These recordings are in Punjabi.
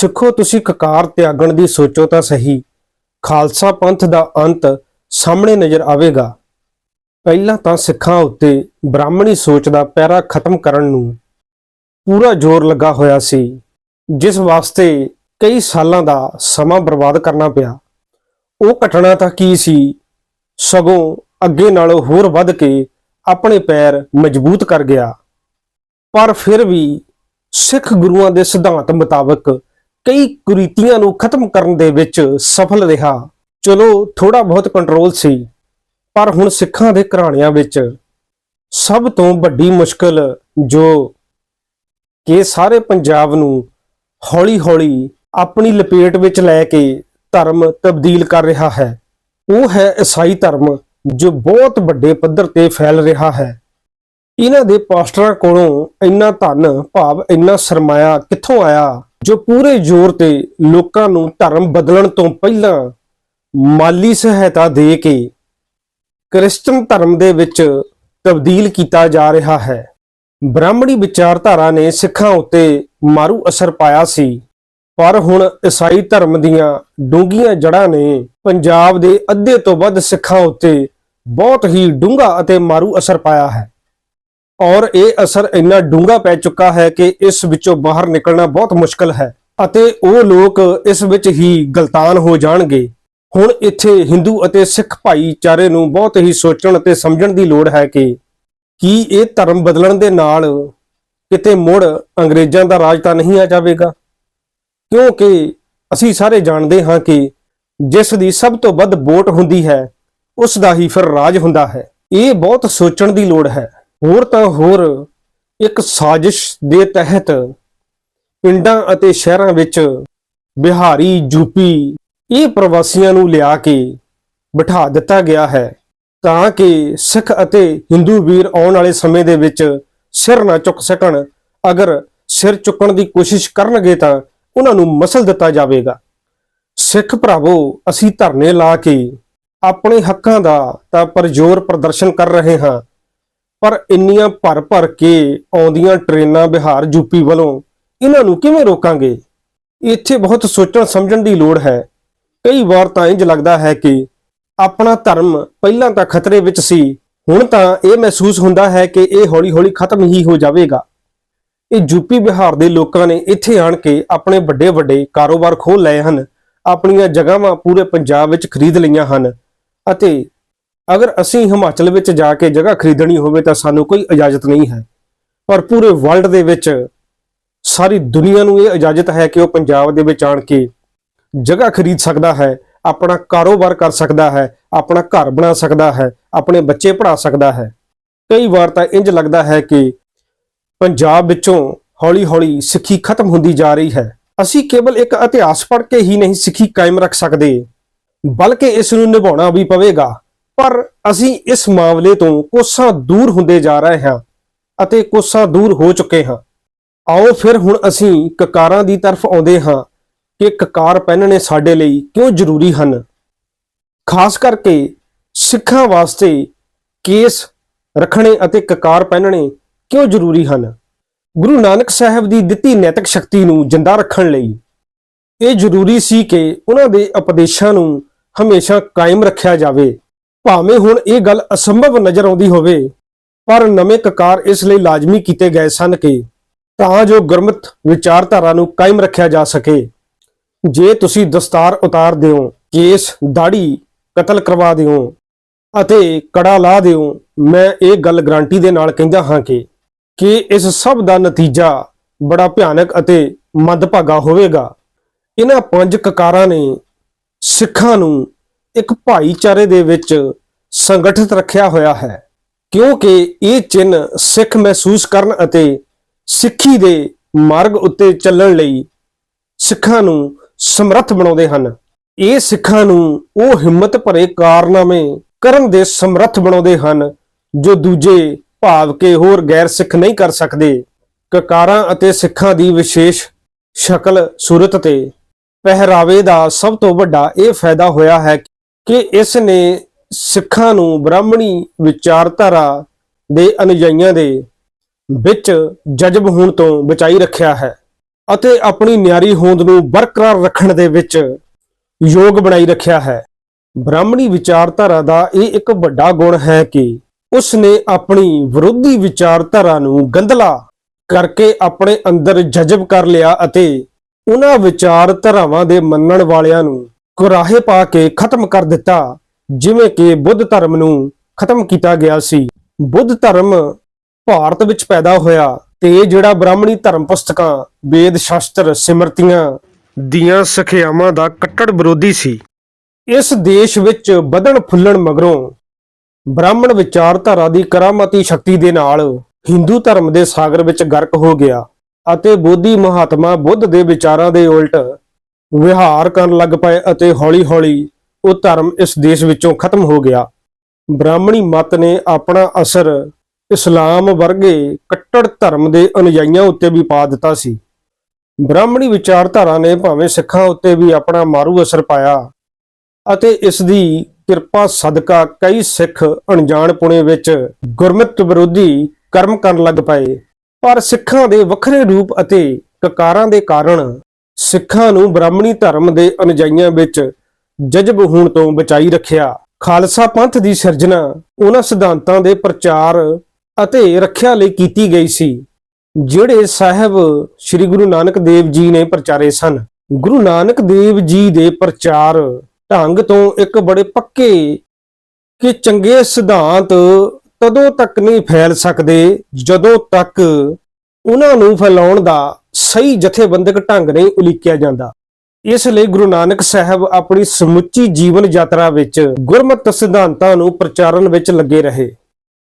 ਸਿੱਖੋ ਤੁਸੀਂ ਕਕਾਰ ਤਿਆਗਣ ਦੀ ਸੋਚੋ ਤਾਂ ਸਹੀ। ਖਾਲਸਾ ਪੰਥ ਦਾ ਅੰਤ ਸਾਹਮਣੇ ਨਜ਼ਰ ਆਵੇਗਾ। ਪਹਿਲਾਂ ਤਾਂ ਸਿੱਖਾਂ ਉੱਤੇ ਬ੍ਰਾਹਮਣੀ ਸੋਚ ਦਾ ਪੈਰਾ ਖਤਮ ਕਰਨ ਨੂੰ ਪੂਰਾ ਜ਼ੋਰ ਲੱਗਾ ਹੋਇਆ ਸੀ, ਜਿਸ ਵਾਸਤੇ ਕਈ ਸਾਲਾਂ ਦਾ ਸਮਾਂ ਬਰਬਾਦ ਕਰਨਾ ਪਿਆ। ਉਹ ਘਟਨਾ ਤਾਂ ਕੀ ਸੀ? ਸਗੋਂ ਅੱਗੇ ਨਾਲੋਂ ਹੋਰ ਵੱਧ ਕੇ ਆਪਣੇ ਪੈਰ ਮਜ਼ਬੂਤ ਕਰ ਗਿਆ। ਪਰ ਫਿਰ ਵੀ ਸਿੱਖ ਗੁਰੂਆਂ ਦੇ ਸਿਧਾਂਤ ਮੁਤਾਬਕ ਕਈ ਕੁਰੀਤੀਆਂ ਨੂੰ ਖਤਮ ਕਰਨ ਦੇ ਵਿੱਚ ਸਫਲ ਰਿਹਾ। ਚਲੋ ਥੋੜਾ ਬਹੁਤ ਕੰਟਰੋਲ ਸੀ, ਪਰ ਹੁਣ ਸਿੱਖਾਂ ਦੇ ਘਰਾਣਿਆਂ ਵਿੱਚ ਸਭ ਤੋਂ ਵੱਡੀ ਮੁਸ਼ਕਲ ਜੋ ਕਿ ਸਾਰੇ ਪੰਜਾਬ ਨੂੰ ਹੌਲੀ-ਹੌਲੀ ਆਪਣੀ ਲਪੇਟ ਵਿੱਚ ਲੈ ਕੇ ਧਰਮ ਤਬਦੀਲ ਕਰ ਰਿਹਾ ਹੈ, ਉਹ ਹੈ ਈਸਾਈ ਧਰਮ ਜੋ ਬਹੁਤ ਵੱਡੇ ਪੱਧਰ ਤੇ ਫੈਲ ਰਿਹਾ ਹੈ। ਇਹਨਾਂ ਦੇ ਪਾਸਟਰਾਂ ਕੋਲੋਂ ਇੰਨਾ ਧਨ, ਭਾਵ ਇੰਨਾ ਸਰਮਾਇਆ ਕਿੱਥੋਂ ਆਇਆ? ਜੋ ਪੂਰੇ ਜ਼ੋਰ ਤੇ ਲੋਕਾਂ ਨੂੰ ਧਰਮ ਬਦਲਣ ਤੋਂ ਪਹਿਲਾਂ ਮਾਲੀ ਸਹਾਇਤਾ ਦੇ ਕੇ ਕ੍ਰਿਸਚਨ ਧਰਮ ਦੇ ਵਿੱਚ ਤਬਦੀਲ ਕੀਤਾ ਜਾ ਰਿਹਾ ਹੈ। ਬ੍ਰਾਹਮਣੀ ਵਿਚਾਰਧਾਰਾ ਨੇ ਸਿੱਖਾਂ ਉੱਤੇ ਮਾਰੂ ਅਸਰ ਪਾਇਆ ਸੀ। ਪਰ ਹੁਣ ਈਸਾਈ ਧਰਮ ਦੀਆਂ ਡੂੰਘੀਆਂ ਜੜ੍ਹਾਂ ਨੇ ਪੰਜਾਬ ਦੇ ਅੱਧੇ ਤੋਂ ਵੱਧ ਸਿੱਖਾਂ ਉੱਤੇ ਬਹੁਤ ਹੀ ਡੂੰਘਾ ਅਤੇ ਮਾਰੂ ਅਸਰ ਪਾਇਆ ਹੈ। ਔਰ ਇਹ ਅਸਰ ਇੰਨਾ ਡੂੰਘਾ ਪੈ ਚੁੱਕਾ ਹੈ ਕਿ ਇਸ ਵਿੱਚੋਂ ਬਾਹਰ ਨਿਕਲਣਾ ਬਹੁਤ ਮੁਸ਼ਕਲ ਹੈ ਅਤੇ ਉਹ ਲੋਕ ਇਸ ਵਿੱਚ ਹੀ ਗਲਤਾਨ ਹੋ ਜਾਣਗੇ। ਹੁਣ ਇੱਥੇ ਹਿੰਦੂ ਅਤੇ ਸਿੱਖ ਭਾਈਚਾਰੇ ਨੂੰ ਬਹੁਤ ਹੀ ਸੋਚਣ ਅਤੇ ਸਮਝਣ ਦੀ ਲੋੜ ਹੈ ਕਿ ਕੀ ਇਹ ਧਰਮ ਬਦਲਣ ਦੇ ਨਾਲ ਕਿਤੇ ਮੁੜ ਅੰਗਰੇਜ਼ਾਂ ਦਾ ਰਾਜ ਤਾਂ ਨਹੀਂ ਆ ਜਾਵੇਗਾ? ਕਿਉਂਕਿ ਅਸੀਂ ਸਾਰੇ ਜਾਣਦੇ ਹਾਂ ਕਿ ਜਿਸ ਦੀ ਸਭ ਤੋਂ ਵੱਧ ਵੋਟ ਹੁੰਦੀ ਹੈ, ਉਸ ਦਾ ਹੀ ਫਿਰ ਰਾਜ ਹੁੰਦਾ ਹੈ। ਇਹ ਬਹੁਤ ਸੋਚਣ ਦੀ ਲੋੜ ਹੈ। ਹੋਰ ਤਾਂ ਹੋਰ ਇੱਕ ਸਾਜ਼ਿਸ਼ ਦੇ ਤਹਿਤ ਪਿੰਡਾਂ ਅਤੇ ਸ਼ਹਿਰਾਂ ਵਿੱਚ ਬਿਹਾਰੀ ਯੂਪੀ ਇਹ ਪ੍ਰਵਾਸੀਆਂ ਨੂੰ ਲਿਆ ਕੇ ਬਿਠਾ ਦਿੱਤਾ ਗਿਆ ਹੈ ਤਾਂ ਕਿ ਸਿੱਖ ਅਤੇ ਹਿੰਦੂ ਵੀਰ ਆਉਣ ਵਾਲੇ ਸਮੇਂ ਦੇ ਵਿੱਚ ਸਿਰ ਨਾ ਚੁੱਕ ਸਕਣ। ਅਗਰ ਸਿਰ ਚੁੱਕਣ ਦੀ ਕੋਸ਼ਿਸ਼ ਕਰਨਗੇ ਤਾਂ ਉਹਨਾਂ ਨੂੰ ਮਸਲ ਦਿੱਤਾ ਜਾਵੇਗਾ। ਸਿੱਖ ਭਰਾਵੋ, ਅਸੀਂ ਧਰਨੇ ਲਾ ਕੇ ਆਪਣੇ ਹੱਕਾਂ ਦਾ ਤਾਂ ਪਰਜੋਰ ਪ੍ਰਦਰਸ਼ਨ ਕਰ ਰਹੇ ਹਾਂ। ਪਰ ਇੰਨੀਆਂ ਭਰ ਭਰ ਕੇ ਆਉਂਦੀਆਂ ਟ੍ਰੇਨਾਂ ਬਿਹਾਰ ਯੂਪੀ ਵੱਲੋਂ ਇਹਨਾਂ ਨੂੰ ਕਿਵੇਂ ਰੋਕਾਂਗੇ? ਇੱਥੇ ਬਹੁਤ ਸੋਚਣ ਸਮਝਣ ਦੀ ਲੋੜ ਹੈ। ਕਈ ਵਾਰ ਤਾਂ ਇੰਜ ਲੱਗਦਾ ਹੈ ਕਿ ਆਪਣਾ ਧਰਮ ਪਹਿਲਾਂ ਤਾਂ ਖਤਰੇ ਵਿੱਚ ਸੀ, ਹੁਣ ਤਾਂ ਇਹ ਮਹਿਸੂਸ ਹੁੰਦਾ ਹੈ ਕਿ ਇਹ ਹੌਲੀ-ਹੌਲੀ ਖਤਮ ਹੀ ਹੋ ਜਾਵੇਗਾ। ਇਹ ਯੂਪੀ ਬਿਹਾਰ ਦੇ ਲੋਕਾਂ ਨੇ ਇੱਥੇ ਆਣ ਕੇ ਆਪਣੇ ਵੱਡੇ ਵੱਡੇ ਕਾਰੋਬਾਰ ਖੋਲ ਲਏ ਹਨ, ਆਪਣੀਆਂ ਜਗ੍ਹਾਵਾਂ ਪੂਰੇ ਪੰਜਾਬ ਵਿੱਚ ਖਰੀਦ ਲਈਆਂ ਹਨ ਅਤੇ ਅਗਰ ਅਸੀਂ ਹਿਮਾਚਲ ਵਿੱਚ ਜਾ ਕੇ ਜਗ੍ਹਾ ਖਰੀਦਣੀ ਹੋਵੇ ਤਾਂ ਸਾਨੂੰ ਕੋਈ ਇਜਾਜ਼ਤ ਨਹੀਂ ਹੈ। ਪਰ ਪੂਰੇ ਵਰਲਡ ਦੇ ਵਿੱਚ ਸਾਰੀ ਦੁਨੀਆ ਨੂੰ ਇਹ ਇਜਾਜ਼ਤ ਹੈ ਕਿ ਉਹ ਪੰਜਾਬ ਦੇ ਵਿੱਚ ਆਣ ਕੇ ਜਗ੍ਹਾ ਖਰੀਦ ਸਕਦਾ ਹੈ, ਆਪਣਾ ਕਾਰੋਬਾਰ ਕਰ ਸਕਦਾ ਹੈ, ਆਪਣਾ ਘਰ ਬਣਾ ਸਕਦਾ ਹੈ, ਆਪਣੇ ਬੱਚੇ ਪੜ੍ਹਾ ਸਕਦਾ ਹੈ। ਕਈ ਵਾਰ ਤਾਂ ਇੰਜ ਲੱਗਦਾ ਹੈ ਕਿ ਪੰਜਾਬ ਵਿੱਚੋਂ ਹੌਲੀ-ਹੌਲੀ ਸਿੱਖੀ ਖਤਮ ਹੁੰਦੀ ਜਾ ਰਹੀ ਹੈ। ਅਸੀਂ ਕੇਵਲ ਇੱਕ ਇਤਿਹਾਸ ਪੜ੍ਹ ਕੇ ਹੀ ਨਹੀਂ ਸਿੱਖੀ ਕਾਇਮ ਰੱਖ ਸਕਦੇ, ਬਲਕਿ ਇਸ ਨੂੰ ਨਿਭਾਉਣਾ ਵੀ ਪਵੇਗਾ। ਪਰ ਅਸੀਂ ਇਸ ਮਾਮਲੇ ਤੋਂ ਕੋਸਾਂ ਦੂਰ ਹੁੰਦੇ ਜਾ ਰਹੇ ਹਾਂ ਅਤੇ ਕੋਸਾਂ ਦੂਰ ਹੋ ਚੁੱਕੇ ਹਾਂ। ਆਓ ਫਿਰ ਹੁਣ ਅਸੀਂ ਕਕਾਰਾਂ ਦੀ ਤਰਫ ਆਉਂਦੇ ਹਾਂ ਕਿ ਕਕਾਰ ਪਹਿਨਣੇ ਸਾਡੇ ਲਈ ਕਿਉਂ ਜ਼ਰੂਰੀ ਹਨ। ਖਾਸ ਕਰਕੇ ਸਿੱਖਾਂ ਵਾਸਤੇ ਕੇਸ ਰੱਖਣੇ ਅਤੇ ਕਕਾਰ ਪਹਿਨਣੇ ਕਿਉਂ ਜ਼ਰੂਰੀ ਹਨ। ਗੁਰੂ ਨਾਨਕ ਸਾਹਿਬ ਦੀ ਦਿੱਤੀ ਨੈਤਿਕ ਸ਼ਕਤੀ ਨੂੰ ਜਿੰਦਾ ਰੱਖਣ ਲਈ ਇਹ ਜ਼ਰੂਰੀ ਸੀ ਕਿ ਉਹਨਾਂ ਦੇ ਉਪਦੇਸ਼ਾਂ ਨੂੰ ਹਮੇਸ਼ਾ ਕਾਇਮ ਰੱਖਿਆ ਜਾਵੇ। ਭਾਵੇਂ ਹੁਣ ਇਹ ਗੱਲ ਅਸੰਭਵ ਨਜ਼ਰ ਆਉਂਦੀ ਹੋਵੇ, ਪਰ ਨਵੇਂ ਕਕਾਰ ਇਸ ਲਈ ਲਾਜ਼ਮੀ ਕੀਤੇ ਗਏ ਸਨ ਕਿ ਤਾਂ ਜੋ ਗੁਰਮਤ ਵਿਚਾਰਧਾਰਾ ਨੂੰ ਕਾਇਮ ਰੱਖਿਆ ਜਾ ਸਕੇ। ਜੇ ਤੁਸੀਂ ਦਸਤਾਰ ਉਤਾਰ ਦਿਓ, ਕੇਸ ਦਾੜੀ ਕਤਲ ਕਰਵਾ ਦਿਓ ਅਤੇ ਕੜਾ ਲਾ ਦਿਓ, ਮੈਂ ਇਹ ਗੱਲ ਗਰੰਟੀ ਦੇ ਨਾਲ ਕਹਿੰਦਾ ਹਾਂ ਕਿ ਕਿ ਇਸ ਸਭ ਦਾ ਨਤੀਜਾ ਬੜਾ ਭਿਆਨਕ ਅਤੇ ਮੰਦਭਾਗਾ ਹੋਵੇਗਾ। ਇਹਨਾਂ ਪੰਜ ਕਕਾਰਾਂ ਨੇ ਸਿੱਖਾਂ ਨੂੰ ਇੱਕ ਭਾਈਚਾਰੇ ਦੇ ਵਿੱਚ ਸੰਗਠਿਤ ਰੱਖਿਆ ਹੋਇਆ ਹੈ। ਕਿਉਂਕਿ ਇਹ ਚਿੰਨ ਸਿੱਖ ਮਹਿਸੂਸ ਕਰਨ ਅਤੇ ਸਿੱਖੀ ਦੇ ਮਾਰਗ ਉੱਤੇ ਚੱਲਣ ਲਈ ਸਿੱਖਾਂ ਨੂੰ ਸਮਰੱਥ ਬਣਾਉਂਦੇ ਹਨ। ਇਹ ਸਿੱਖਾਂ ਨੂੰ ਉਹ ਹਿੰਮਤ ਭਰੇ ਕਾਰਨਾਮੇ ਕਰਨ ਦੇ ਸਮਰੱਥ ਬਣਾਉਂਦੇ ਹਨ, ਜੋ ਦੂਜੇ ਭਾਵ ਕੇ ਹੋਰ ਗੈਰ ਸਿੱਖ ਨਹੀਂ ਕਰ ਸਕਦੇ। ਕਕਾਰਾਂ ਅਤੇ ਸਿੱਖਾਂ ਦੀ ਵਿਸ਼ੇਸ਼ ਸ਼ਕਲ ਸੂਰਤ ਤੇ ਪਹਿਰਾਵੇ ਦਾ ਸਭ ਤੋਂ ਵੱਡਾ ਇਹ ਫਾਇਦਾ ਹੋਇਆ ਹੈ ਕਿ ਇਸ ਨੇ ਸਿੱਖਾਂ ਨੂੰ ਬ੍ਰਾਹਮਣੀ ਵਿਚਾਰਧਾਰਾ ਦੇ ਅਨੁਯਾਈਆਂ ਦੇ ਵਿੱਚ ਜਜ਼ਬ ਹੋਣ ਤੋਂ ਬਚਾਈ ਰੱਖਿਆ ਹੈ ਅਤੇ ਆਪਣੀ ਨਿਆਰੀ ਹੋਂਦ ਨੂੰ ਬਰਕਰਾਰ ਰੱਖਣ ਦੇ ਵਿੱਚ ਯੋਗ ਬਣਾਈ ਰੱਖਿਆ ਹੈ। ਬ੍ਰਾਹਮਣੀ ਵਿਚਾਰਧਾਰਾ ਦਾ ਇਹ ਇੱਕ ਵੱਡਾ ਗੁਣ ਹੈ ਕਿ ਉਸ ਨੇ ਆਪਣੀ ਵਿਰੋਧੀ ਵਿਚਾਰਧਾਰਾ ਨੂੰ ਗੰਧਲਾ ਕਰਕੇ ਆਪਣੇ ਅੰਦਰ ਜਜ਼ਬ ਕਰ ਲਿਆ ਅਤੇ ਉਹਨਾਂ ਵਿਚਾਰਧਾਰਾਵਾਂ ਦੇ ਮੰਨਣ ਵਾਲਿਆਂ ਨੂੰ ਕੁਰਾਹੇ ਪਾ ਕੇ ਖਤਮ ਕਰ ਦਿੱਤਾ, ਜਿਵੇਂ ਕਿ ਬੁੱਧ ਧਰਮ ਨੂੰ ਖਤਮ ਕੀਤਾ ਗਿਆ ਸੀ। ਬੁੱਧ ਧਰਮ ਭਾਰਤ ਵਿੱਚ ਪੈਦਾ ਹੋਇਆ ਤੇ ਜਿਹੜਾ ਬ੍ਰਾਹਮਣੀ ਧਰਮ ਪੁਸਤਕਾਂ, ਵੇਦ, ਸ਼ਾਸਤਰ, ਸਿਮਰਤੀਆਂ ਦੀਆਂ ਸਿੱਖਿਆਵਾਂ ਦਾ ਕੱਟੜ ਵਿਰੋਧੀ ਸੀ। ਇਸ ਦੇਸ਼ ਵਿੱਚ ਵਧਣ ਫੁੱਲਣ ਮਗਰੋਂ ਬ੍ਰਾਹਮਣ ਵਿਚਾਰਧਾਰਾ ਦੀ ਕਰਾਮਾਤੀ ਸ਼ਕਤੀ ਦੇ ਨਾਲ ਹਿੰਦੂ ਧਰਮ ਦੇ ਸਾਗਰ ਵਿੱਚ ਗਰਕ ਹੋ ਗਿਆ ਅਤੇ ਬੋਧੀ ਮਹਾਤਮਾ ਬੁੱਧ ਦੇ ਵਿਚਾਰਾਂ ਦੇ ਉਲਟ ਵਿਹਾਰ ਕਰਨ ਲੱਗ ਪਏ ਅਤੇ ਹੌਲੀ-ਹੌਲੀ ਉਹ ਧਰਮ ਇਸ ਦੇਸ਼ ਵਿੱਚੋਂ ਖਤਮ ਹੋ ਗਿਆ। ਬ੍ਰਾਹਮਣੀ ਮਤ ਨੇ ਆਪਣਾ ਅਸਰ ਇਸਲਾਮ ਵਰਗੇ ਕੱਟੜ ਧਰਮ ਦੇ ਅਨੁਯਾਈਆਂ ਉੱਤੇ ਵੀ ਪਾ ਦਿੱਤਾ ਸੀ। ਬ੍ਰਾਹਮਣੀ ਵਿਚਾਰਧਾਰਾ ਨੇ ਭਾਵੇਂ ਸਿੱਖਾਂ ਉੱਤੇ ਵੀ ਆਪਣਾ ਮਾਰੂ ਅਸਰ ਪਾਇਆ ਅਤੇ ਇਸ ਦੀ ਕਿਰਪਾ ਸਦਕਾ ਕਈ ਸਿੱਖ ਅਣਜਾਣਪੁਣੇ ਵਿੱਚ ਗੁਰਮਤਿ ਵਿਰੋਧੀ ਕਰਮ ਕਰਨ ਲੱਗ ਪਏ। ਪਰ ਸਿੱਖਾਂ ਦੇ ਵੱਖਰੇ ਰੂਪ ਅਤੇ ਕਕਾਰਾਂ ਦੇ ਕਾਰਨ ਸਿੱਖਾਂ ਨੂੰ ਬ੍ਰਾਹਮਣੀ ਧਰਮ ਦੇ ਅਨੁਜਾਈਆਂ ਵਿੱਚ ਜਜ਼ਬ ਹੋਣ ਤੋਂ ਬਚਾਈ ਰੱਖਿਆ। ਖਾਲਸਾ ਪੰਥ ਦੀ ਸਿਰਜਣਾ ਉਹਨਾਂ ਸਿਧਾਂਤਾਂ ਦੇ ਪ੍ਰਚਾਰ ਅਤੇ ਰੱਖਿਆ ਲਈ ਕੀਤੀ ਗਈ ਸੀ, ਜਿਹੜੇ ਸਾਹਿਬ ਸ੍ਰੀ ਗੁਰੂ ਨਾਨਕ ਦੇਵ ਜੀ ਨੇ ਪ੍ਰਚਾਰੇ ਸਨ। ਗੁਰੂ ਨਾਨਕ ਦੇਵ ਜੀ ਦੇ ਪ੍ਰਚਾਰ ਢੰਗ ਤੋਂ ਇੱਕ ਬੜੇ ਪੱਕੇ ਕਿ ਚੰਗੇ ਸਿਧਾਂਤ ਤਦੋਂ ਤੱਕ ਨਹੀਂ ਫੈਲ ਸਕਦੇ, ਜਦੋਂ ਤੱਕ ਉਹਨਾਂ ਨੂੰ ਫੈਲਾਉਣ ਦਾ ਸਹੀ ਜਥੇਬੰਦਕ ਢੰਗ ਨਹੀਂ ਉਲੀਕਿਆ ਜਾਂਦਾ। ਇਸ ਲਈ ਗੁਰੂ ਨਾਨਕ ਸਾਹਿਬ ਆਪਣੀ ਸਮੁੱਚੀ ਜੀਵਨ ਯਾਤਰਾ ਵਿੱਚ ਗੁਰਮਤਿ ਸਿਧਾਂਤਾਂ ਨੂੰ ਪ੍ਰਚਾਰਨ ਵਿੱਚ ਲੱਗੇ ਰਹੇ।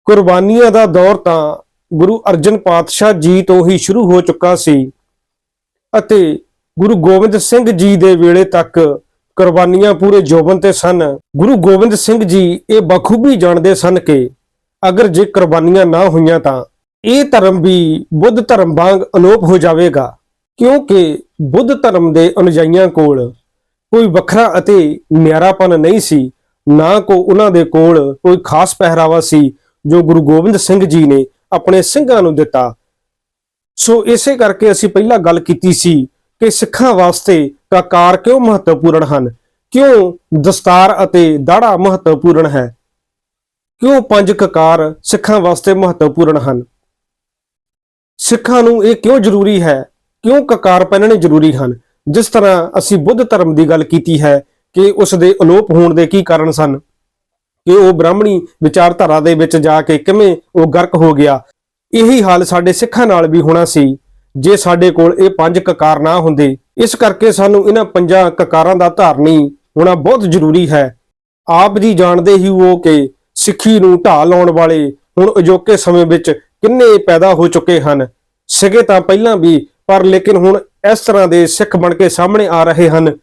ਕੁਰਬਾਨੀਆਂ ਦਾ ਦੌਰ ਤਾਂ ਗੁਰੂ ਅਰਜਨ ਪਾਤਸ਼ਾਹ ਜੀ ਤੋਂ ਹੀ ਸ਼ੁਰੂ ਹੋ ਚੁੱਕਾ ਸੀ ਅਤੇ ਗੁਰੂ ਗੋਬਿੰਦ ਸਿੰਘ ਜੀ ਦੇ ਵੇਲੇ ਤੱਕ ਕੁਰਬਾਨੀਆਂ ਪੂਰੇ ਜੋਬਨ ਤੇ ਸਨ। ਗੁਰੂ ਗੋਬਿੰਦ ਸਿੰਘ ਜੀ ਇਹ ਬਖੂਬੀ ਜਾਣਦੇ ਸਨ ਕਿ ਅਗਰ ਜੇ ਕੁਰਬਾਨੀਆਂ ਨਾ ਹੋਈਆਂ ਤਾਂ ਇਹ ਧਰਮ ਵੀ ਬੁੱਧ ਧਰਮ ਵਾਂਗ ਅਲੋਪ ਹੋ ਜਾਵੇਗਾ, ਕਿਉਂਕਿ ਬੁੱਧ ਧਰਮ ਦੇ ਅਨੁਯਾਈਆਂ ਕੋਲ ਕੋਈ ਵੱਖਰਾ ਅਤੇ ਨਿਆਰਾਪਨ ਨਹੀਂ ਸੀ, ਨਾ ਕੋ ਉਹਨਾਂ ਦੇ ਕੋਲ ਕੋਈ ਖਾਸ ਪਹਿਰਾਵਾ ਸੀ ਜੋ ਗੁਰੂ ਗੋਬਿੰਦ ਸਿੰਘ ਜੀ ਨੇ ਆਪਣੇ ਸਿੰਘਾਂ ਨੂੰ ਦਿੱਤਾ। ਸੋ ਇਸੇ ਕਰਕੇ ਅਸੀਂ ਪਹਿਲਾਂ ਗੱਲ ਕੀਤੀ ਸੀ ਕਿ ਸਿੱਖਾਂ ਵਾਸਤੇ ਕਕਾਰ ਕਿਉਂ ਮਹੱਤਵਪੂਰਨ ਹਨ, ਕਿਉਂ ਦਸਤਾਰ ਅਤੇ ਦਾੜਾ ਮਹੱਤਵਪੂਰਨ ਹੈ, ਕਿਉਂ ਪੰਜ ਕਕਾਰ ਸਿੱਖਾਂ ਵਾਸਤੇ ਮਹੱਤਵਪੂਰਨ ਹਨ। ਸਿੱਖਾਂ ਨੂੰ ਇਹ ਕਿਉਂ ਜ਼ਰੂਰੀ ਹੈ? ਕਿਉਂ ਕਕਾਰ ਪਹਿਨਣੇ ਜ਼ਰੂਰੀ ਹਨ? ਜਿਸ ਤਰ੍ਹਾਂ ਅਸੀਂ ਬੁੱਧ ਧਰਮ ਦੀ ਗੱਲ ਕੀਤੀ ਹੈ ਕਿ ਉਸ ਦੇ ਅਲੋਪ ਹੋਣ ਦੇ ਕੀ ਕਾਰਨ ਸਨ? ਕਿ ਉਹ ਬ੍ਰਾਹਮਣੀ ਵਿਚਾਰਧਾਰਾ ਦੇ ਵਿੱਚ ਜਾ ਕੇ ਕਿਵੇਂ ਉਹ ਗਰਕ ਹੋ ਗਿਆ? ਇਹੀ ਹਾਲ ਸਾਡੇ ਸਿੱਖਾਂ ਨਾਲ ਵੀ ਹੋਣਾ ਸੀ। ਜੇ ਸਾਡੇ ਕੋਲ ਇਹ ਪੰਜ ਕਕਾਰ ਨਾ ਹੁੰਦੇ, ਇਸ ਕਰਕੇ ਸਾਨੂੰ ਇਹਨਾਂ ਪੰਜਾਂ ਕਕਾਰਾਂ ਦਾ ਧਾਰਨੀ ਹੋਣਾ ਬਹੁਤ ਜ਼ਰੂਰੀ ਹੈ। ਆਪ ਜੀ ਜਾਣਦੇ ਹੀ ਹੋ ਕਿ ਸਿੱਖੀ ਨੂੰ ਢਾਹ ਲਾਉਣ ਵਾਲੇ ਹੁਣ ਅਜੋਕੇ ਸਮੇਂ ਵਿੱਚ ਕਿੰਨੇ ਪੈਦਾ ਹੋ ਚੁੱਕੇ ਹਨ। ਸਿਗੇ ਤਾਂ ਪਹਿਲਾਂ ਵੀ, ਪਰ ਲੇਕਿਨ ਹੁਣ ਇਸ ਤਰ੍ਹਾਂ ਦੇ ਸਿੱਖ ਬਣ ਕੇ ਸਾਹਮਣੇ ਆ ਰਹੇ ਹਨ,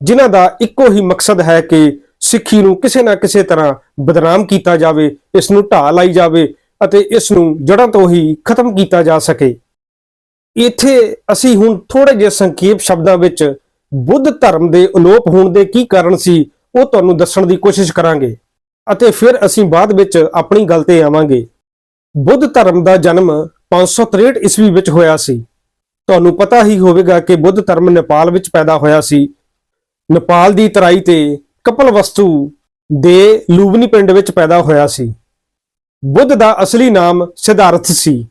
ਜਿਨ੍ਹਾਂ ਦਾ ਇੱਕੋ ਹੀ ਮਕਸਦ ਹੈ ਕਿ ਸਿੱਖੀ ਨੂੰ ਕਿਸੇ ਨਾ ਕਿਸੇ ਤਰ੍ਹਾਂ ਬਦਨਾਮ ਕੀਤਾ ਜਾਵੇ, ਇਸ ਨੂੰ ਢਾਹ ਲਾਈ ਜਾਵੇ ਅਤੇ ਇਸ ਨੂੰ ਜੜ੍ਹਾਂ ਤੋਂ ਹੀ ਖਤਮ ਕੀਤਾ ਜਾ ਸਕੇ। ਇੱਥੇ ਅਸੀਂ ਹੁਣ ਥੋੜੇ ਜਿਹੇ ਸੰਖੇਪ ਸ਼ਬਦਾਂ ਵਿੱਚ ਬੁੱਧ ਧਰਮ ਦੇ ਅਲੋਪ ਹੋਣ ਦੇ ਕੀ ਕਾਰਨ ਸੀ, ਉਹ ਤੁਹਾਨੂੰ ਦੱਸਣ ਦੀ ਕੋਸ਼ਿਸ਼ ਕਰਾਂਗੇ। ਅਤੇ ਫਿਰ ਅਸੀਂ ਬਾਅਦ ਵਿੱਚ ਆਪਣੀ ਗੱਲ ਤੇ ਆਵਾਂਗੇ। ਬੁੱਧ ਧਰਮ ਦਾ ਜਨਮ 563 ਈਸਵੀ ਵਿੱਚ ਹੋਇਆ ਸੀ। ਤੁਹਾਨੂੰ ਪਤਾ ਹੀ ਹੋਵੇਗਾ ਕਿ ਬੁੱਧ ਧਰਮ ਨੇਪਾਲ ਵਿੱਚ ਪੈਦਾ ਹੋਇਆ ਸੀ। ਨੇਪਾਲ ਦੀ ਤਰਾਈ ਤੇ ਕਪਲਵਸਤੂ ਦੇ ਲੂਬਨੀ ਪਿੰਡ ਵਿੱਚ ਪੈਦਾ ਹੋਇਆ ਸੀ। ਬੁੱਧ ਦਾ ਅਸਲੀ ਨਾਮ ਸਿਧਾਰਥ ਸੀ।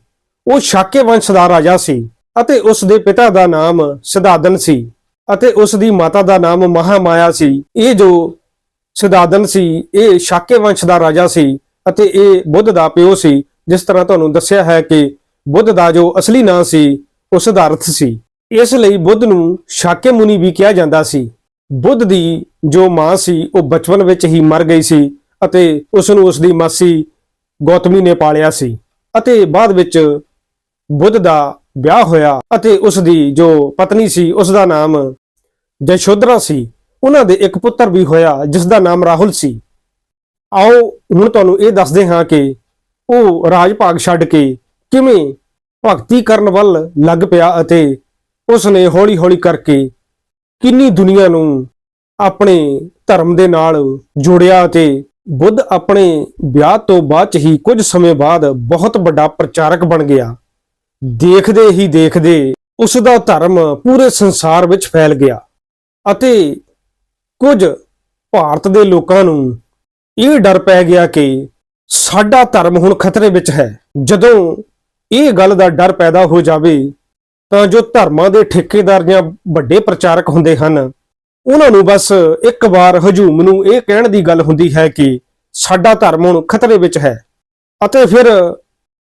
ਉਹ ਸ਼ਾਕੇ ਵੰਸ਼ ਦਾ ਰਾਜਾ ਸੀ ਅਤੇ ਉਸ ਦੇ ਪਿਤਾ ਦਾ ਨਾਮ ਸਿਧਾਦਨ ਸੀ ਅਤੇ ਉਸ ਦੀ ਮਾਤਾ ਦਾ ਨਾਮ ਮਹਾਮਾਇਆ ਸੀ। ਇਹ ਜੋ ਸਿਧਾਦਨ ਸੀ, ਇਹ ਸ਼ਾਕੇ ਵੰਸ਼ ਦਾ ਰਾਜਾ ਸੀ ਅਤੇ ਇਹ ਬੁੱਧ ਦਾ ਪਿਓ ਸੀ। ਜਿਸ ਤਰ੍ਹਾਂ ਤੁਹਾਨੂੰ ਦੱਸਿਆ ਹੈ ਕਿ ਬੁੱਧ ਦਾ ਜੋ ਅਸਲੀ ਨਾਂ ਸੀ ਉਹ ਸਿਧਾਰਥ ਸੀ। ਇਸ ਲਈ ਬੁੱਧ ਨੂੰ ਸ਼ਾਕੇ ਮੁਨੀ ਵੀ ਕਿਹਾ ਜਾਂਦਾ ਸੀ। ਬੁੱਧ ਦੀ ਜੋ ਮਾਂ ਸੀ, ਉਹ ਬਚਪਨ ਵਿੱਚ ਹੀ ਮਰ ਗਈ ਸੀ ਅਤੇ ਉਸ ਨੂੰ ਉਸ ਦੀ ਮਾਸੀ ਗੌਤਮੀ ਨੇ ਪਾਲਿਆ ਸੀ ਅਤੇ ਬਾਅਦ ਵਿੱਚ ਬੁੱਧ ਦਾ ਵਿਆਹ ਹੋਇਆ ਅਤੇ ਉਸ ਦੀ ਜੋ ਪਤਨੀ ਸੀ, ਉਸ ਦਾ ਨਾਮ ਜਸ਼ੋਧਰਾ ਸੀ। ਉਹਨਾਂ ਦੇ ਇੱਕ ਪੁੱਤਰ ਵੀ ਹੋਇਆ, ਜਿਸ ਦਾ ਨਾਮ ਰਾਹੁਲ ਸੀ। ਆਓ ਹੁਣ ਤੁਹਾਨੂੰ ਇਹ ਦੱਸਦੇ ਹਾਂ ਕਿ ਉਹ ਰਾਜ ਭਾਗ ਛੱਡ ਕੇ ਕਿਵੇਂ ਭਗਤੀ ਕਰਨ ਵੱਲ ਲੱਗ ਪਿਆ ਅਤੇ ਉਸ ਨੇ ਹੌਲੀ-ਹੌਲੀ ਕਰਕੇ ਕਿੰਨੀ ਦੁਨੀਆ ਨੂੰ ਆਪਣੇ ਧਰਮ ਦੇ ਨਾਲ ਜੋੜਿਆ ਅਤੇ ਬੁੱਧ ਆਪਣੇ ਵਿਆਹ ਤੋਂ ਬਾਅਦ ਚ ਹੀ ਕੁਝ ਸਮੇਂ ਬਾਅਦ ਬਹੁਤ ਵੱਡਾ ਪ੍ਰਚਾਰਕ ਬਣ ਗਿਆ। ਦੇਖਦੇ ਹੀ ਦੇਖਦੇ ਉਸ ਦਾ ਧਰਮ ਪੂਰੇ ਸੰਸਾਰ ਵਿੱਚ ਫੈਲ ਗਿਆ ਅਤੇ ਕੁਝ ਭਾਰਤ ਦੇ ਲੋਕਾਂ ਨੂੰ ਇਹ ਡਰ ਪੈ ਗਿਆ ਕਿ ਸਾਡਾ ਧਰਮ ਹੁਣ ਖਤਰੇ ਵਿੱਚ ਹੈ। ਜਦੋਂ ਇਹ ਗੱਲ ਦਾ ਡਰ ਪੈਦਾ ਹੋ ਜਾਵੇ, ਤਾਂ ਜੋ ਧਰਮਾਂ ਦੇ ਠੇਕੇਦਾਰ ਜਾਂ ਵੱਡੇ ਪ੍ਰਚਾਰਕ ਹੁੰਦੇ ਹਨ, ਉਹਨਾਂ ਨੂੰ ਬਸ ਇੱਕ ਵਾਰ ਹਜੂਮ ਨੂੰ ਇਹ ਕਹਿਣ ਦੀ ਗੱਲ ਹੁੰਦੀ ਹੈ ਕਿ ਸਾਡਾ ਧਰਮ ਹੁਣ ਖਤਰੇ ਵਿੱਚ ਹੈ। ਅਤੇ ਫਿਰ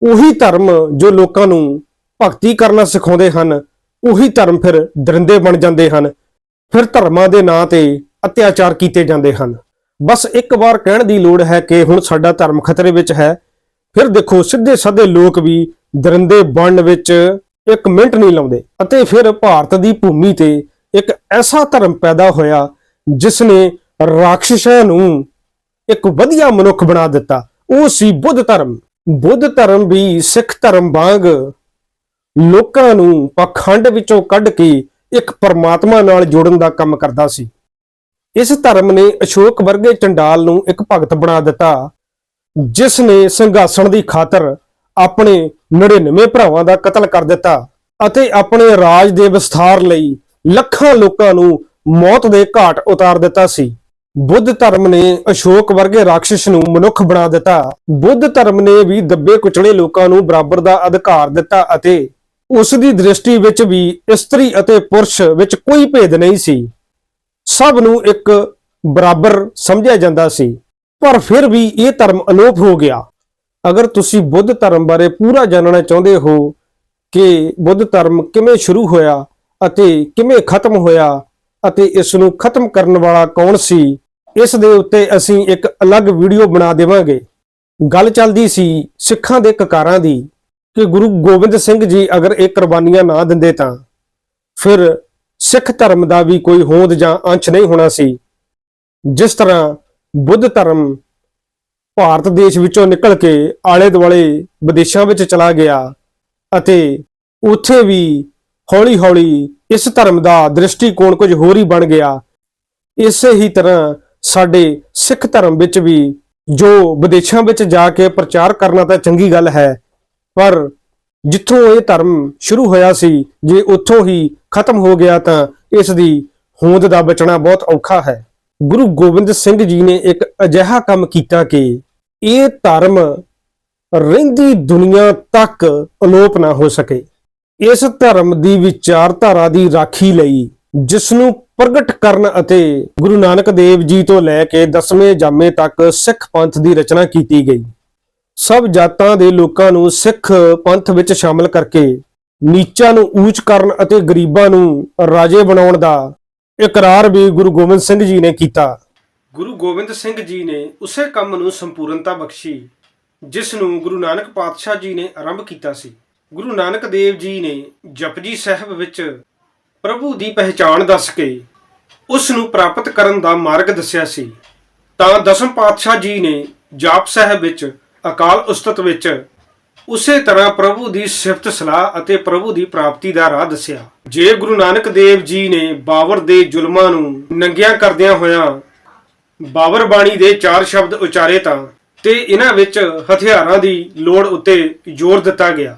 ਉਹੀ ਧਰਮ ਜੋ ਲੋਕਾਂ ਨੂੰ ਭਗਤੀ ਕਰਨਾ ਸਿਖਾਉਂਦੇ ਹਨ, ਉਹੀ ਧਰਮ ਫਿਰ ਦਰਿੰਦੇ ਬਣ ਜਾਂਦੇ ਹਨ। ਫਿਰ ਧਰਮਾਂ ਦੇ ਨਾਂ ਤੇ ਅਤਿਆਚਾਰ ਕੀਤੇ ਜਾਂਦੇ ਹਨ। ਬਸ ਇੱਕ ਵਾਰ ਕਹਿਣ ਦੀ ਲੋੜ ਹੈ ਕਿ ਹੁਣ ਸਾਡਾ ਧਰਮ ਖਤਰੇ ਵਿੱਚ ਹੈ। ਫਿਰ ਦੇਖੋ ਸਿੱਧੇ ਸਾਦੇ ਲੋਕ ਵੀ ਦਰਿੰਦੇ ਬਣਨ ਵਿੱਚ ਇੱਕ ਮਿੰਟ ਨਹੀਂ ਲਾਉਂਦੇ ਅਤੇ ਫਿਰ ਭਾਰਤ ਦੀ ਭੂਮੀ ਤੇ ਇੱਕ ਐਸਾ ਧਰਮ ਪੈਦਾ ਹੋਇਆ ਜਿਸ ਨੇ ਰਾਖਸ਼ਾਂ ਨੂੰ ਇੱਕ ਵਧੀਆ ਮਨੁੱਖ ਬਣਾ ਦਿੱਤਾ। ਉਹ ਸੀ ਬੁੱਧ ਧਰਮ। ਬੁੱਧ ਧਰਮ ਵੀ ਸਿੱਖ ਧਰਮ ਵਾਂਗ ਲੋਕਾਂ ਨੂੰ ਪਖੰਡ ਵਿੱਚੋਂ ਕੱਢ ਕੇ ਇੱਕ ਪਰਮਾਤਮਾ ਨਾਲ ਜੋੜਨ ਦਾ ਕੰਮ ਕਰਦਾ ਸੀ। ਇਸ ਧਰਮ ਨੇ ਅਸ਼ੋਕ ਵਰਗੇ ਚੰਡਾਲ ਨੂੰ ਇੱਕ ਭਗਤ ਬਣਾ ਦਿੱਤਾ, ਜਿਸ ਨੇ ਸਿੰਘਾਸਣ ਦੀ ਖਾਤਰ ਆਪਣੇ 99 ਭਰਾਵਾਂ ਦਾ ਕਤਲ ਕਰ ਦਿੱਤਾ ਅਤੇ ਆਪਣੇ ਰਾਜ ਦੇ ਵਿਸਥਾਰ ਲਈ ਲੱਖਾਂ ਲੋਕਾਂ ਨੂੰ ਮੌਤ ਦੇ ਘਾਟ ਉਤਾਰ ਦਿੱਤਾ ਸੀ। ਬੁੱਧ ਧਰਮ ਨੇ ਅਸ਼ੋਕ ਵਰਗੇ ਰਾਖਸ਼ ਨੂੰ ਮਨੁੱਖ ਬਣਾ ਦਿੱਤਾ। ਬੁੱਧ ਧਰਮ ਨੇ ਵੀ ਦੱਬੇ ਕੁਚਲੇ ਲੋਕਾਂ ਨੂੰ ਬਰਾਬਰ ਦਾ ਅਧਿਕਾਰ ਦਿੱਤਾ ਅਤੇ ਉਸ ਦੀ ਦ੍ਰਿਸ਼ਟੀ ਵਿੱਚ ਵੀ ਇਸਤਰੀ ਅਤੇ ਪੁਰਸ਼ ਵਿੱਚ ਕੋਈ ਭੇਦ ਨਹੀਂ ਸੀ। ਸਭ ਨੂੰ ਇੱਕ ਬਰਾਬਰ ਸਮਝਿਆ ਜਾਂਦਾ ਸੀ। ਪਰ ਫਿਰ ਵੀ ਇਹ ਧਰਮ ਅਲੋਪ ਹੋ ਗਿਆ। ਅਗਰ ਤੁਸੀਂ ਬੁੱਧ ਧਰਮ ਬਾਰੇ ਪੂਰਾ ਜਾਣਨਾ ਚਾਹੁੰਦੇ ਹੋ ਕਿ ਬੁੱਧ ਧਰਮ ਕਿਵੇਂ ਸ਼ੁਰੂ ਹੋਇਆ ਅਤੇ ਕਿਵੇਂ ਖਤਮ ਹੋਇਆ ਅਤੇ ਇਸ ਨੂੰ ਖਤਮ ਕਰਨ ਵਾਲਾ ਕੌਣ ਸੀ, ਇਸ ਦੇ ਉੱਤੇ ਅਸੀਂ ਇੱਕ ਅਲੱਗ ਵੀਡੀਓ ਬਣਾ ਦੇਵਾਂਗੇ। ਗੱਲ ਚੱਲਦੀ ਸੀ ਸਿੱਖਾਂ ਦੇ ਕਕਾਰਾਂ ਦੀ ਕਿ ਗੁਰੂ ਗੋਬਿੰਦ ਸਿੰਘ ਜੀ ਅਗਰ ਇਹ ਕੁਰਬਾਨੀਆਂ ਨਾ ਦਿੰਦੇ ਤਾਂ। ਫਿਰ ਸਿੱਖ ਧਰਮ ਦਾ ਵੀ ਕੋਈ ਹੋਂਦ ਜਾਂ ਅੰਸ਼ ਨਹੀਂ ਹੋਣਾ ਸੀ। ਜਿਸ ਤਰ੍ਹਾਂ ਬੁੱਧ ਧਰਮ ਭਾਰਤ ਦੇਸ਼ ਵਿੱਚੋਂ ਨਿਕਲ ਕੇ ਆਲੇ ਦੁਆਲੇ ਵਿਦੇਸ਼ਾਂ ਵਿੱਚ ਚਲਾ ਗਿਆ ਅਤੇ ਉੱਥੇ ਵੀ ਹੌਲੀ-ਹੌਲੀ ਇਸ ਧਰਮ ਦਾ ਦ੍ਰਿਸ਼ਟੀਕੋਣ ਕੁਝ ਹੋਰ ਹੀ ਬਣ ਗਿਆ। ਇਸੇ ਹੀ ਤਰ੍ਹਾਂ ਸਾਡੇ ਸਿੱਖ ਧਰਮ ਵਿੱਚ ਵੀ ਜੋ ਵਿਦੇਸ਼ਾਂ ਵਿੱਚ ਜਾ ਕੇ ਪ੍ਰਚਾਰ ਕਰਨਾ ਤਾਂ ਚੰਗੀ ਗੱਲ ਹੈ, ਪਰ ਜਿੱਥੋਂ ਇਹ ਧਰਮ ਸ਼ੁਰੂ ਹੋਇਆ ਸੀ, ਜੇ ਉੱਥੋਂ ਹੀ ਖਤਮ ਹੋ ਗਿਆ ਤਾਂ ਇਸ ਦੀ ਹੋਂਦ ਦਾ ਬਚਣਾ ਬਹੁਤ ਔਖਾ ਹੈ। ਗੁਰੂ ਗੋਬਿੰਦ ਸਿੰਘ ਜੀ ਨੇ ਇੱਕ ਅਜਿਹਾ ਕੰਮ ਕੀਤਾ ਕਿ ਇਹ ਧਰਮ ਰਹਿੰਦੀ ਦੁਨੀਆ ਤੱਕ ਅਲੋਪ ਨਾ ਹੋ ਸਕੇ। ਇਸ ਧਰਮ ਦੀ ਵਿਚਾਰਧਾਰਾ ਦੀ ਰਾਖੀ ਲਈ ਜਿਸ ਨੂੰ ਪ੍ਰਗਟ ਕਰਨ ਅਤੇ ਗੁਰੂ ਨਾਨਕ ਦੇਵ ਜੀ ਤੋਂ ਲੈ ਕੇ ਦਸਵੇਂ ਜਾਮੇ ਤੱਕ ਸਿੱਖ ਪੰਥ ਦੀ ਰਚਨਾ ਕੀਤੀ ਗਈ। ਸਭ ਜਾਤਾਂ ਦੇ ਲੋਕਾਂ ਨੂੰ ਸਿੱਖ ਪੰਥ ਵਿੱਚ ਸ਼ਾਮਲ ਕਰਕੇ ਨੀਚਾਂ ਨੂੰ ਉੱਚ ਕਰਨ ਅਤੇ ਗਰੀਬਾਂ ਨੂੰ ਰਾਜੇ ਬਣਾਉਣ ਦਾ ਇਕਰਾਰ ਵੀ ਗੁਰੂ ਗੋਬਿੰਦ ਸਿੰਘ ਜੀ ਨੇ ਕੀਤਾ। ਗੁਰੂ ਗੋਬਿੰਦ ਸਿੰਘ ਜੀ ਨੇ ਉਸੇ ਕੰਮ ਨੂੰ ਸੰਪੂਰਨਤਾ ਬਖਸ਼ੀ, ਜਿਸ ਨੂੰ ਗੁਰੂ ਨਾਨਕ ਪਾਤਸ਼ਾਹ ਜੀ ਨੇ ਆਰੰਭ ਕੀਤਾ ਸੀ। ਗੁਰੂ ਨਾਨਕ ਦੇਵ ਜੀ ਨੇ ਜਪਜੀ ਸਾਹਿਬ ਵਿੱਚ ਪ੍ਰਭੂ ਦੀ ਪਹਿਚਾਣ ਦੱਸ ਕੇ ਉਸ ਨੂੰ ਪ੍ਰਾਪਤ ਕਰਨ ਦਾ ਮਾਰਗ ਦੱਸਿਆ ਸੀ। ਤਾਂ ਦਸਮ ਪਾਤਸ਼ਾਹ ਜੀ ਨੇ ਜਾਪ ਸਾਹਿਬ ਵਿੱਚ ਅਕਾਲ ਉਸਤਤ ਵਿੱਚ ਉਸੇ ਤਰ੍ਹਾਂ ਪ੍ਰਭੂ ਦੀ ਸਿਫਤ ਸਲਾਹ ਅਤੇ ਪ੍ਰਭੂ ਦੀ ਪ੍ਰਾਪਤੀ ਦਾ ਰਾਹ ਦੱਸਿਆ। ਜੇ ਗੁਰੂ ਨਾਨਕ ਦੇਵ ਜੀ ਨੇ ਬਾਬਰ ਦੇ ਜ਼ੁਲਮਾਂ ਨੂੰ ਨੰਗਿਆਂ ਕਰਦਿਆਂ ਹੋਇਆਂ ਬਾਬਰ ਬਾਣੀ ਦੇ ਚਾਰ ਸ਼ਬਦ ਉਚਾਰੇ ਤਾਂ ਤੇ ਇਹਨਾਂ ਵਿੱਚ ਹਥਿਆਰਾਂ ਦੀ ਲੋੜ ਉੱਤੇ ਜ਼ੋਰ ਦਿੱਤਾ ਗਿਆ,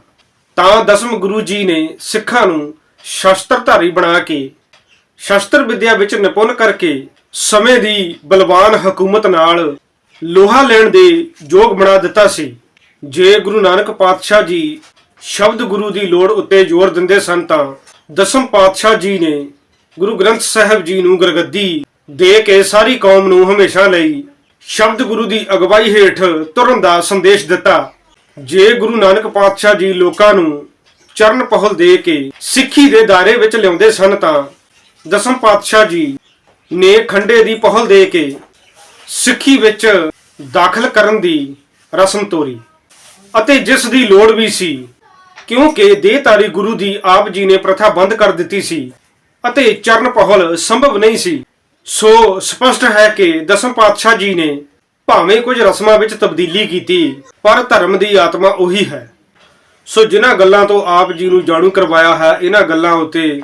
ਤਾਂ ਦਸਮ ਗੁਰੂ ਜੀ ਨੇ ਸਿੱਖਾਂ ਨੂੰ ਸ਼ਸਤਰਧਾਰੀ ਬਣਾ ਕੇ ਸ਼ਸਤਰ ਵਿਦਿਆ ਵਿੱਚ ਨਿਪੁੰਨ ਕਰਕੇ ਸਮੇਂ ਦੀ ਬਲਵਾਨ ਹਕੂਮਤ ਨਾਲ ਲੋਹਾ ਲੈਣ ਦੇ ਯੋਗ ਬਣਾ ਦਿੱਤਾ ਸੀ। ਜੇ ਗੁਰੂ ਨਾਨਕ ਪਾਤਸ਼ਾਹ ਜੀ ਸ਼ਬਦ ਗੁਰੂ ਦੀ ਲੋੜ ਉੱਤੇ ਜ਼ੋਰ ਦਿੰਦੇ ਸਨ ਤਾਂ ਦਸਮ ਪਾਤਸ਼ਾਹ ਜੀ ਨੇ ਗੁਰੂ ਗ੍ਰੰਥ ਸਾਹਿਬ ਜੀ ਨੂੰ ਗੁਰਗੱਦੀ ਦੇ ਕੇ ਸਾਰੀ ਕੌਮ ਨੂੰ ਹਮੇਸ਼ਾ ਲਈ ਸ਼ਬਦ ਗੁਰੂ ਦੀ ਅਗਵਾਈ ਹੇਠ ਤੁਰਨ ਦਾ ਸੰਦੇਸ਼ ਦਿੱਤਾ। ਜੇ ਗੁਰੂ ਨਾਨਕ ਪਾਤਸ਼ਾਹ ਜੀ ਲੋਕਾਂ ਨੂੰ ਚਰਨ ਪਹਲ ਦੇ ਕੇ ਸਿੱਖੀ ਦੇ ਦਾਇਰੇ ਵਿੱਚ ਲਿਆਉਂਦੇ ਸਨ ਤਾਂ ਦਸਮ ਪਾਤਸ਼ਾਹ ਜੀ ਨੇ ਖੰਡੇ ਦੀ ਪਹਲ ਦੇ ਕੇ ਸਿੱਖੀ ਵਿੱਚ ਦਾਖਲ ਕਰਨ ਦੀ ਰਸਮ ਤੋਰੀ। ਅਤੇ ਜਿਸ ਦੀ ਲੋੜ ਵੀ ਸੀ, ਕਿਉਂਕਿ ਦੇਹਧਾਰੀ ਗੁਰੂ ਦੀ ਆਪ ਜੀ ਨੇ ਪ੍ਰਥਾ ਬੰਦ ਕਰ ਦਿੱਤੀ ਸੀ ਅਤੇ ਚਰਨ ਪਹਲ ਸੰਭਵ ਨਹੀਂ ਸੀ, ਸੋ ਸਪਸ਼ਟ ਹੈ ਕਿ ਦਸਮ ਪਾਤਸ਼ਾਹ ਜੀ ਨੇ ਭਾਵੇਂ ਕੁਝ ਰਸਮਾਂ ਵਿੱਚ ਤਬਦੀਲੀ ਕੀਤੀ, ਪਰ ਧਰਮ ਦੀ ਆਤਮਾ ਉਹੀ ਹੈ। ਸੋ ਜਿਨ੍ਹਾਂ ਗੱਲਾਂ ਤੋਂ ਆਪ ਜੀ ਨੂੰ ਜਾਣੂ ਕਰਵਾਇਆ ਹੈ ਇਹਨਾਂ ਗੱਲਾਂ ਉੱਤੇ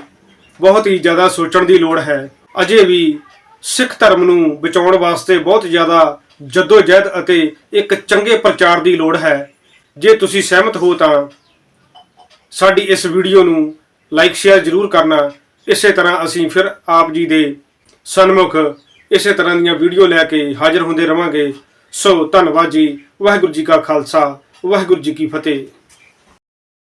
ਬਹੁਤ ਹੀ ਜ਼ਿਆਦਾ ਸੋਚਣ ਦੀ ਲੋੜ ਹੈ। ਅਜੇ ਵੀ ਸਿੱਖ ਧਰਮ ਨੂੰ ਬਚਾਉਣ ਵਾਸਤੇ ਬਹੁਤ ਜ਼ਿਆਦਾ ਜਦੋਜਹਿਦ ਅਤੇ ਇੱਕ ਚੰਗੇ ਪ੍ਰਚਾਰ ਦੀ ਲੋੜ ਹੈ। ਜੇ ਤੁਸੀਂ ਸਹਿਮਤ ਹੋ ਤਾਂ ਸਾਡੀ ਇਸ ਵੀਡੀਓ ਨੂੰ ਲਾਈਕ, ਸ਼ੇਅਰ ਜ਼ਰੂਰ ਕਰਨਾ। ਇਸੇ ਤਰ੍ਹਾਂ ਅਸੀਂ ਫਿਰ ਆਪ ਜੀ ਦੇ ਸਨਮੁਖ ਇਸੇ ਤਰ੍ਹਾਂ ਦੀਆਂ ਵੀਡੀਓ ਲੈ ਕੇ ਹਾਜ਼ਰ ਹੁੰਦੇ ਰਵਾਂਗੇ। ਸੋ ਧੰਨਵਾਦ ਜੀ। ਵਾਹਿਗੁਰੂ ਜੀ ਕਾ ਖਾਲਸਾ, ਵਾਹਿਗੁਰੂ ਜੀ ਕੀ ਫਤਿਹ।